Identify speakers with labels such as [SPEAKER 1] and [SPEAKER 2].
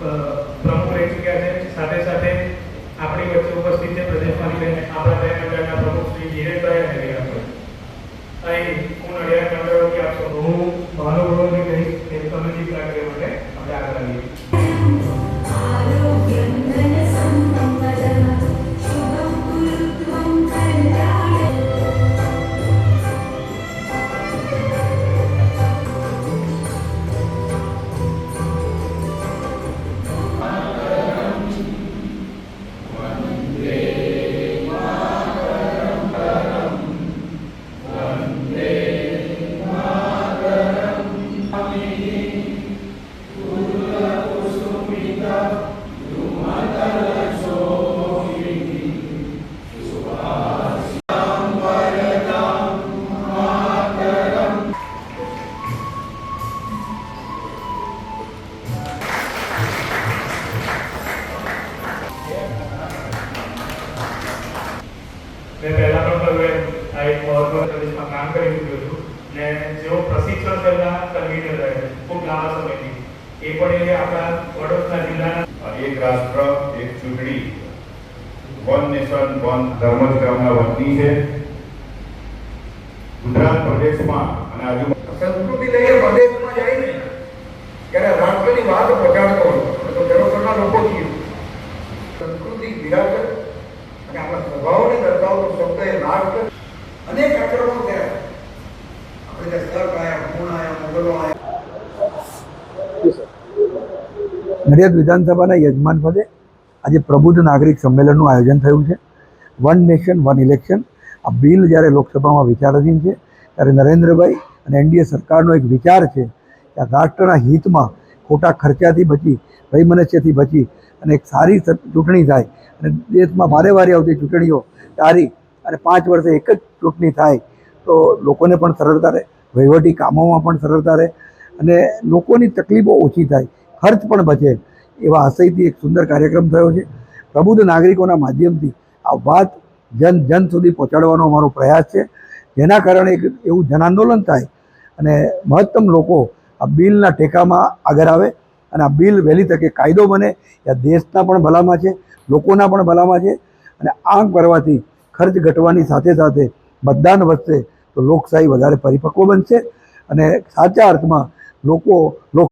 [SPEAKER 1] પ્રમુખ રહી ચૂક્યા છે. સાથે સાથે કામ કરી ચૂક્યો છું. ને જેઓ પ્રશિક્ષણ કરતા કન્વીનર રહે છે ખૂબ લાંબા સમયથી. એ પણ એ આપણા વડોદરા જિલ્લાના
[SPEAKER 2] એક રાષ્ટ્ર એક ચૂંટણી. વન નેશન વન ધર્મ જ કામના વતની છે. ગુજરાત પ્રદેશમાં અને આજુબાજુ
[SPEAKER 3] સંસ્કૃતિ લઈને પ્રદેશમાં જઈને ત્યારે રાષ્ટ્રની વાત પહોંચાડતો હોય તો જરોસરના લોકો છીએ સંસ્કૃતિ વિરાસત અને આપણા સ્વભાવને દર્શાવતો શબ્દ એ રાષ્ટ્ર અનેક આક્રમણો થયા આપણે ત્યાં સર્પ આવ્યા ગુણ આવ્યા મુગલો આવ્યા
[SPEAKER 4] નડિયાદ વિધાનસભાના યજમાન પદે આજે પ્રબુદ્ધ નાગરિક સંમેલનનું આયોજન થયું છે. One nation, one election. આ બિલ જ્યારે લોકસભામાં વિચારાધીન છે, ત્યારે નરેન્દ્રભાઈ અને એનડીએ સરકારનો એક વિચાર છે કે રાષ્ટ્રના હિતમાં ખોટા ખર્ચાથી બચી, વૈમનસ્યથી બચી અને એક સારી ચૂંટણી થાય. અને દેશમાં વારે વારે આવતી ચૂંટણીઓ તારી અને પાંચ વર્ષે એક જ ચૂંટણી થાય, તો લોકોને પણ સરળતા રહે, વહીવટી કામોમાં પણ સરળતા રહે અને લોકોની તકલીફો ઓછી થાય, ખર્ચ પણ બચે. એવા આશયથી એક સુંદર કાર્યક્રમ થયો છે. પ્રબુદ્ધ નાગરિકોના માધ્યમથી આ વાત જન જન સુધી પહોંચાડવાનો અમારો પ્રયાસ છે. જેના કારણે એક એવું જનઆંદોલન થાય અને મહત્તમ લોકો આ બિલના ટેકામાં આગળ આવે અને આ બિલ વહેલી તકે કાયદો બને. એ દેશના પણ ભલામાં છે, લોકોના પણ ભલામાં છે. અને આમ કરવાથી ખર્ચ ઘટવાની સાથે સાથે મતદાન વધશે, તો લોકશાહી વધારે પરિપક્વ બનશે. અને સાચા અર્થમાં લોકો લોક